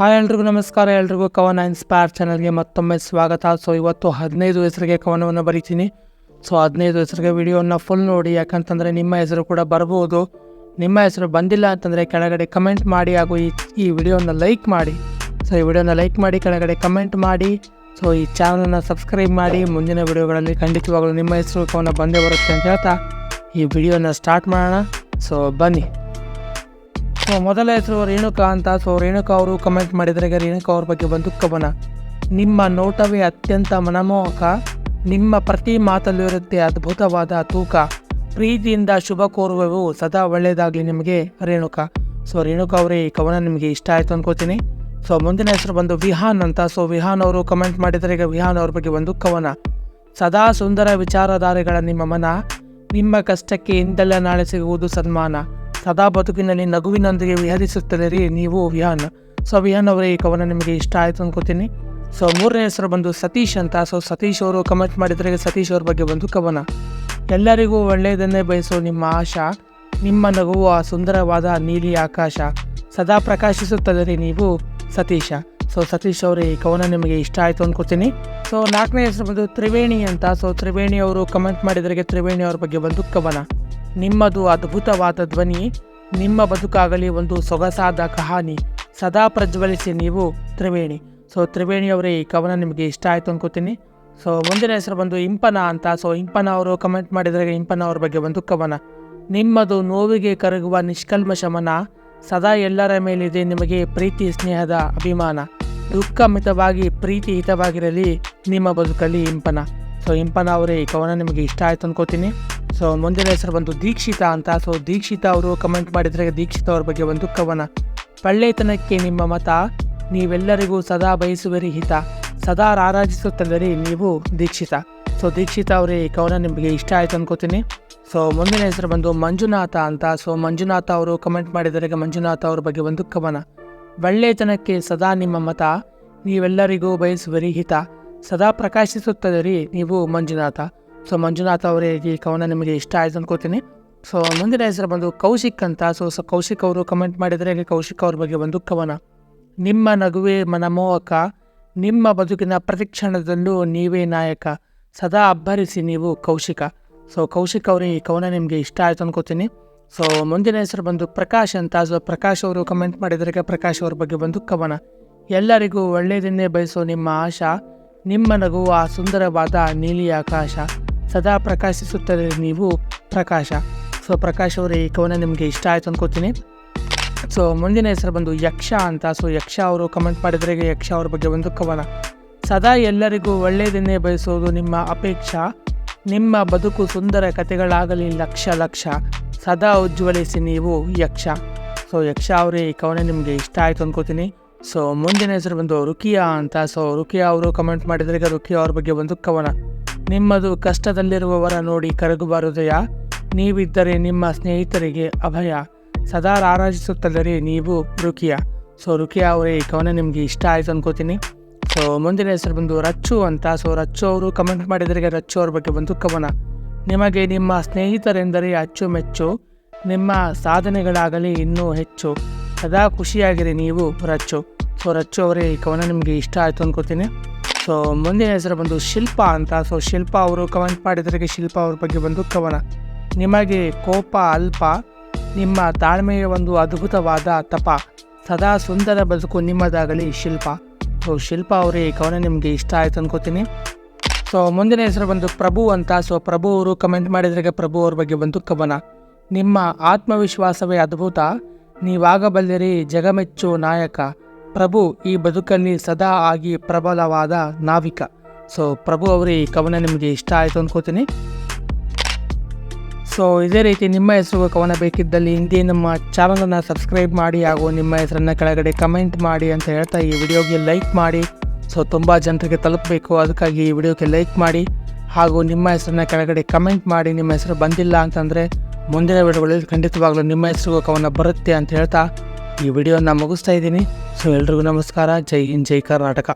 Hi ಎಲ್ರಿಗೂ ನಮಸ್ಕಾರ, ಎಲ್ರಿಗೂ ಕವನ ಇನ್ಸ್ಪೈರ್ ಚಾನಲ್ಗೆ ಮತ್ತೊಮ್ಮೆ ಸ್ವಾಗತ. ಸೊ ಇವತ್ತು ಹದಿನೈದು ಹೆಸರಿಗೆ ಕವನವನ್ನು ಬರಿತೀನಿ. ಸೊ ಹದಿನೈದು ಹೆಸರಿಗೆ ವಿಡಿಯೋನ ಫುಲ್ ನೋಡಿ. ಯಾಕಂತಂದರೆ ನಿಮ್ಮ ಹೆಸರು ಕೂಡ ಬರ್ಬೋದು. ನಿಮ್ಮ ಹೆಸರು ಬಂದಿಲ್ಲ ಅಂತಂದರೆ ಕೆಳಗಡೆ ಕಮೆಂಟ್ ಮಾಡಿ ಹಾಗೂ ಈ ಈ ವಿಡಿಯೋನ ಲೈಕ್ ಮಾಡಿ. ಸೊ ಈ ವಿಡಿಯೋನ ಲೈಕ್ ಮಾಡಿ, ಕೆಳಗಡೆ ಕಮೆಂಟ್ ಮಾಡಿ. ಸೊ ಈ ಚಾನಲನ್ನು ಸಬ್ಸ್ಕ್ರೈಬ್ ಮಾಡಿ. ಮುಂದಿನ ವಿಡಿಯೋಗಳಲ್ಲಿ ಖಂಡಿತವಾಗಲೂ ನಿಮ್ಮ ಹೆಸರು, ಕವನ ಬಂದೇ ಬರುತ್ತೆ ಅಂತ ಹೇಳ್ತಾ ಈ ವಿಡಿಯೋನ ಸ್ಟಾರ್ಟ್ ಮಾಡೋಣ. ಸೊ ಬನ್ನಿ. ಸೊ ಮೊದಲ ಹೆಸರು ರೇಣುಕಾ ಅಂತ. ಸೊ ರೇಣುಕಾ ಅವರು ಕಮೆಂಟ್ ಮಾಡಿದರೆ ರೇಣುಕಾ ಅವ್ರ ಬಗ್ಗೆ ಬಂದು ಕವನ ನಿಮ್ಮ ನೋಟವೇ ಅತ್ಯಂತ ಮನಮೋಹಕ, ನಿಮ್ಮ ಪ್ರತಿ ಮಾತಲ್ಲೂ ಇರುತ್ತೆ ಅದ್ಭುತವಾದ ತೂಕ. ಪ್ರೀತಿಯಿಂದ ಶುಭ ಕೋರುವವು ಸದಾ ಒಳ್ಳೆಯದಾಗಲಿ ನಿಮಗೆ, ರೇಣುಕಾ. ಸೊ ರೇಣುಕಾ ಅವರೇ, ಈ ಕವನ ನಿಮಗೆ ಇಷ್ಟ ಆಯಿತು ಅನ್ಕೋತೀನಿ. ಸೊ ಮುಂದಿನ ಹೆಸರು ಬಂದು ವಿಹಾನ್ ಅಂತ. ಸೊ ವಿಹಾನ್ ಅವರು ಕಮೆಂಟ್ ಮಾಡಿದರೆ ಈಗ ವಿಹಾನ್ ಅವ್ರ ಬಗ್ಗೆ ಒಂದು ಕವನ ಸದಾ ಸುಂದರ ವಿಚಾರಧಾರೆಗಳ ನಿಮ್ಮ ಮನ. ನಿಮ್ಮ ಕಷ್ಟಕ್ಕೆ ಇಂದೆಲ್ಲ ನಾಳೆ ಸಿಗುವುದು ಸನ್ಮಾನ. ಸದಾ ಬದುಕಿನಲ್ಲಿ ನಗುವಿನೊಂದಿಗೆ ವಿಹರಿಸುತ್ತದೆ ರೀ ನೀವು ವಿಹಾನ್ ಸೊ ವಿಹಾನ್ ಅವರೇ, ಈ ಕವನ ನಿಮಗೆ ಇಷ್ಟ ಆಯಿತು ಅನ್ಕೋತೀನಿ. ಸೊ, ಮೂರನೇ ಹೆಸರು ಬಂದು ಸತೀಶ್ ಅಂತ. ಸೊ, ಸತೀಶ್ ಅವರು ಕಮೆಂಟ್ ಮಾಡಿದರೆ ಸತೀಶ್ ಅವ್ರ ಬಗ್ಗೆ ಬಂದು ಕವನ. ಎಲ್ಲರಿಗೂ ಒಳ್ಳೆಯದನ್ನೇ ಬಯಸೋ ನಿಮ್ಮ ಆಶಾ, ನಿಮ್ಮ ನಗುವು ಆ ಸುಂದರವಾದ ನೀಲಿ ಆಕಾಶ. ಸದಾ ಪ್ರಕಾಶಿಸುತ್ತದೆ ರೀ ನೀವು ಸತೀಶ. ಸೊ, ಸತೀಶ್ ಅವರೇ, ಈ ಕವನ ನಿಮಗೆ ಇಷ್ಟ ಆಯಿತು ಅನ್ಕೋತೀನಿ. ಸೊ, ನಾಲ್ಕನೇ ಹೆಸರು ಬಂದು ತ್ರಿವೇಣಿ ಅಂತ. ಸೊ, ತ್ರಿವೇಣಿ ಅವರು ಕಮೆಂಟ್ ಮಾಡಿದರೆ ತ್ರಿವೇಣಿ ಅವ್ರ ಬಗ್ಗೆ ಬಂದು ಕವನ. ನಿಮ್ಮದು ಅದ್ಭುತವಾದ ಧ್ವನಿ, ನಿಮ್ಮ ಬದುಕಾಗಲಿ ಒಂದು ಸೊಗಸಾದ ಕಹಾನಿ. ಸದಾ ಪ್ರಜ್ವಲಿಸಿ ನೀವು ತ್ರಿವೇಣಿ. ಸೊ ತ್ರಿವೇಣಿಯವರೇ ಈ ಕವನ ನಿಮಗೆ ಇಷ್ಟ ಆಯಿತು ಅನ್ಕೋತೀನಿ. ಸೊ, ಮುಂದಿನ ಹೆಸರು ಬಂದು ಇಂಪನ ಅಂತ. ಸೊ, ಇಂಪನ ಅವರು ಕಮೆಂಟ್ ಮಾಡಿದರೆ ಇಂಪನ ಅವ್ರ ಬಗ್ಗೆ ಒಂದು ಕವನ. ನಿಮ್ಮದು ನೋವಿಗೆ ಕರಗುವ ನಿಷ್ಕಲ್ಮಶ ಮನ ಸದಾ ಎಲ್ಲರ ಮೇಲಿದೆ ನಿಮಗೆ ಪ್ರೀತಿ ಸ್ನೇಹದ ಅಭಿಮಾನ. ದುಃಖ ಮಿತವಾಗಿ ಪ್ರೀತಿ ಹಿತವಾಗಿರಲಿ ನಿಮ್ಮ ಬದುಕಲ್ಲಿ ಇಂಪನ. ಸೊ, ಇಂಪನ ಅವರೇ, ಈ ಕವನ ನಿಮಗೆ ಇಷ್ಟ ಆಯ್ತು ಅನ್ಕೋತೀನಿ. ಸೊ ಮುಂದಿನ ಹೆಸರು ಬಂದು ದೀಕ್ಷಿತ ಅಂತ. ಸೊ ದೀಕ್ಷಿತ ಅವರು ಕಮೆಂಟ್ ಮಾಡಿದರೆ ದೀಕ್ಷಿತ ಅವ್ರ ಬಗ್ಗೆ ಒಂದು ಕವನ. ಪಳ್ಳೆತನಕ್ಕೆ ನಿಮ್ಮ ಮತ, ನೀವೆಲ್ಲರಿಗೂ ಸದಾ ಬಯಸುವರಿ ಹಿತ. ಸದಾ ರಾರಾಜಿಸುತ್ತದರಿ ನೀವು ದೀಕ್ಷಿತ. ಸೊ ದೀಕ್ಷಿತ ಅವರೇ, ಈ ಕವನ ನಿಮಗೆ ಇಷ್ಟ ಆಯಿತು ಅನ್ಕೋತೀನಿ. ಸೊ ಮುಂದಿನ ಹೆಸರು ಬಂದು ಮಂಜುನಾಥ ಅಂತ. ಸೊ ಮಂಜುನಾಥ ಅವರು ಕಮೆಂಟ್ ಮಾಡಿದರೆ ಮಂಜುನಾಥ ಅವ್ರ ಬಗ್ಗೆ ಒಂದು ಕವನ. ಒಳ್ಳೆತನಕ್ಕೆ ಸದಾ ನಿಮ್ಮ ಮತ, ನೀವೆಲ್ಲರಿಗೂ ಬಯಸುವರಿ ಹಿತ. ಸದಾ ಪ್ರಕಾಶಿಸುತ್ತದೆ ನೀವು ಮಂಜುನಾಥ. ಸೊ ಮಂಜುನಾಥ ಅವರೇ, ಈ ಕವನ ನಿಮಗೆ ಇಷ್ಟ ಆಯ್ತು ಅನ್ಕೋತೀನಿ. ಸೊ ಮುಂದಿನ ಹೆಸರು ಬಂದು ಕೌಶಿಕ್ ಅಂತ. ಸೊ ಸೊ ಕೌಶಿಕ್ ಅವರು ಕಮೆಂಟ್ ಮಾಡಿದರೆ ಕೌಶಿಕ್ ಅವ್ರ ಬಗ್ಗೆ ಒಂದು ಕವನ. ನಿಮ್ಮ ನಗುವೆ ಮನಮೋಹಕ ನಿಮ್ಮ ಬದುಕಿನ ಪ್ರತಿಕ್ಷಣದಲ್ಲೂ ನೀವೇ ನಾಯಕ. ಸದಾ ಅಬ್ಬರಿಸಿ ನೀವು ಕೌಶಿಕ. ಸೊ ಕೌಶಿಕ್ ಅವರೇ, ಈ ಕವನ ನಿಮಗೆ ಇಷ್ಟ ಆಯ್ತು ಅನ್ಕೋತೀನಿ. ಸೊ ಮುಂದಿನ ಹೆಸರು ಬಂದು ಪ್ರಕಾಶ್ ಅಂತ. ಸೊ ಪ್ರಕಾಶ್ ಅವರು ಕಮೆಂಟ್ ಮಾಡಿದರೆ ಪ್ರಕಾಶ್ ಅವ್ರ ಬಗ್ಗೆ ಒಂದು ಕವನ. ಎಲ್ಲರಿಗೂ ಒಳ್ಳೆಯದನ್ನೇ ಬಯಸೋ ನಿಮ್ಮ ಆಶಾ. ನಿಮ್ಮ ನಗುವ ಸುಂದರವಾದ ನೀಲಿ ಆಕಾಶ. ಸದಾ ಪ್ರಕಾಶಿಸುತ್ತದೆ ನೀವು ಪ್ರಕಾಶ. ಸೊ ಪ್ರಕಾಶ್ ಅವರ, ಈ ಕವನ ನಿಮಗೆ ಇಷ್ಟ ಆಯಿತು ಅನ್ಕೋತೀನಿ. ಸೊ ಮುಂದಿನ ಹೆಸರು ಬಂದು ಯಕ್ಷ ಅಂತ. ಸೊ ಯಕ್ಷ ಅವರು ಕಮೆಂಟ್ ಮಾಡಿದರೆ ಯಕ್ಷ ಅವ್ರ ಬಗ್ಗೆ ಒಂದು ಕವನ. ಸದಾ ಎಲ್ಲರಿಗೂ ಒಳ್ಳೆಯದನ್ನೇ ಬಯಸೋದು ನಿಮ್ಮ ಅಪೇಕ್ಷಾ. ನಿಮ್ಮ ಬದುಕು ಸುಂದರ ಕಥೆಗಳಾಗಲಿ ಲಕ್ಷ ಲಕ್ಷ. ಸದಾ ಉಜ್ವಲಿಸಿ ನೀವು ಯಕ್ಷ. ಸೊ ಯಕ್ಷ ಅವರೇ, ಈ ಕವನ ನಿಮಗೆ ಇಷ್ಟ ಆಯಿತು ಅನ್ಕೋತೀನಿ. ಸೊ ಮುಂದಿನ ಹೆಸರು ಬಂದು ರುಕಿಯಾ ಅಂತ. ಸೊ ರುಕಿಯಾ ಅವರು ಕಮೆಂಟ್ ಮಾಡಿದರೆ ರುಕಿಯಾ ಅವ್ರ ಬಗ್ಗೆ ಒಂದು ಕವನ. ನಿಮ್ಮದು ಕಷ್ಟದಲ್ಲಿರುವವರ ನೋಡಿ ಕರಗುವ ಹೃದಯ. ನೀವಿದ್ದರೆ ನಿಮ್ಮ ಸ್ನೇಹಿತರಿಗೆ ಅಭಯ. ಸದಾ ರಾರಾಜಿಸುತ್ತದರೆ ನೀವು ರುಕಿಯಾ ಸೊ ರುಕಿಯಾ ಅವರೇ, ಈ ಕವನ ನಿಮಗೆ ಇಷ್ಟ ಆಯಿತು ಅನ್ಕೋತೀನಿ. ಸೊ ಮುಂದಿನ ಹೆಸರು ಬಂದು ರಚ್ಚು ಅಂತ. ಸೊ ರಚ್ಚು ಅವರು ಕಮೆಂಟ್ ಮಾಡಿದರೆ ರಚ್ಚು ಅವ್ರ ಬಗ್ಗೆ ಬಂದು ಕವನ. ನಿಮಗೆ ನಿಮ್ಮ ಸ್ನೇಹಿತರೆಂದರೆ ಅಚ್ಚುಮೆಚ್ಚು. ನಿಮ್ಮ ಸಾಧನೆಗಳಾಗಲಿ ಇನ್ನೂ ಹೆಚ್ಚು. ಸದಾ ಖುಷಿಯಾಗಿರಿ ನೀವು, ರಚ್ಚು. ಸೊ ರಚ್ಚು ಅವರೇ, ಈ ಕವನ ನಿಮಗೆ ಇಷ್ಟ ಆಯಿತು ಅನ್ಕೋತೀನಿ. ಸೊ ಮುಂದಿನ ಹೆಸರು ಬಂದು ಶಿಲ್ಪ ಅಂತ. ಸೊ ಶಿಲ್ಪ ಅವರು ಕಮೆಂಟ್ ಮಾಡಿದ್ರಿಗೆ ಶಿಲ್ಪ ಅವ್ರ ಬಗ್ಗೆ ಬಂದು ಕವನ ನಿಮಗೆ ಕೋಪ ಅಲ್ಪ, ನಿಮ್ಮ ತಾಳ್ಮೆಯ ಒಂದು ಅದ್ಭುತವಾದ ತಪ. ಸದಾ ಸುಂದರ ಬದುಕು ನಿಮ್ಮದಾಗಲಿ ಶಿಲ್ಪ. ಸೊ ಶಿಲ್ಪ ಅವರೇ ಈ ಕವನ ನಿಮಗೆ ಇಷ್ಟ ಆಯ್ತು ಅನ್ಕೋತೀನಿ. ಸೊ ಮುಂದಿನ ಹೆಸರು ಬಂದು ಪ್ರಭು ಅಂತ. ಸೊ ಪ್ರಭು ಅವರು ಕಮೆಂಟ್ ಮಾಡಿದ್ರಿಗೆ ಪ್ರಭು ಅವ್ರ ಬಗ್ಗೆ ಬಂದು ಕವನ ನಿಮ್ಮ ಆತ್ಮವಿಶ್ವಾಸವೇ ಅದ್ಭುತ. ನೀವಾಗಬಲ್ಲಿರಿ ಜಗಮೆಚ್ಚು ನಾಯಕ. ಪ್ರಭು ಈ ಬದುಕಲ್ಲಿ ಸದಾ ಆಗಿ ಪ್ರಬಲವಾದ ನಾವಿಕ. ಸೊ ಪ್ರಭು ಅವರ, ಈ ಕವನ ನಿಮಗೆ ಇಷ್ಟ ಆಯಿತು ಅಂದ್ಕೋತೀನಿ ಸೊ ಇದೇ ರೀತಿ ನಿಮ್ಮ ಹೆಸರು ಕವನ ಬೇಕಿದ್ದಲ್ಲಿ ಹಿಂದೆ ನಮ್ಮ ಚಾನಲನ್ನು ಸಬ್ಸ್ಕ್ರೈಬ್ ಮಾಡಿ ಹಾಗೂ ನಿಮ್ಮ ಹೆಸರನ್ನು ಕೆಳಗಡೆ ಕಮೆಂಟ್ ಮಾಡಿ ಅಂತ ಹೇಳ್ತಾ ಈ ವಿಡಿಯೋಗೆ ಲೈಕ್ ಮಾಡಿ. ಸೊ ತುಂಬ ಜನರಿಗೆ ತಲುಪಬೇಕು. ಅದಕ್ಕಾಗಿ ಈ ವಿಡಿಯೋಗೆ ಲೈಕ್ ಮಾಡಿ ಹಾಗೂ ನಿಮ್ಮ ಹೆಸರನ್ನ ಕೆಳಗಡೆ ಕಮೆಂಟ್ ಮಾಡಿ ನಿಮ್ಮ ಹೆಸರು ಬಂದಿಲ್ಲ ಅಂತಂದರೆ ಮುಂದಿನ ವಿಡಿಯೋಗಳಲ್ಲಿ ಖಂಡಿತವಾಗಲೂ ನಿಮ್ಮ ಹೆಸರು ಕವನ ಬರುತ್ತೆ ಅಂತ ಹೇಳ್ತಾ ಈ ವಿಡಿಯೋನ ಮುಗಿಸ್ತಾ ಇದ್ದೀನಿ ಸೊ ಎಲ್ರಿಗೂ ನಮಸ್ಕಾರ ಜೈ ಹಿಂದ್ ಜೈ ಕರ್ನಾಟಕ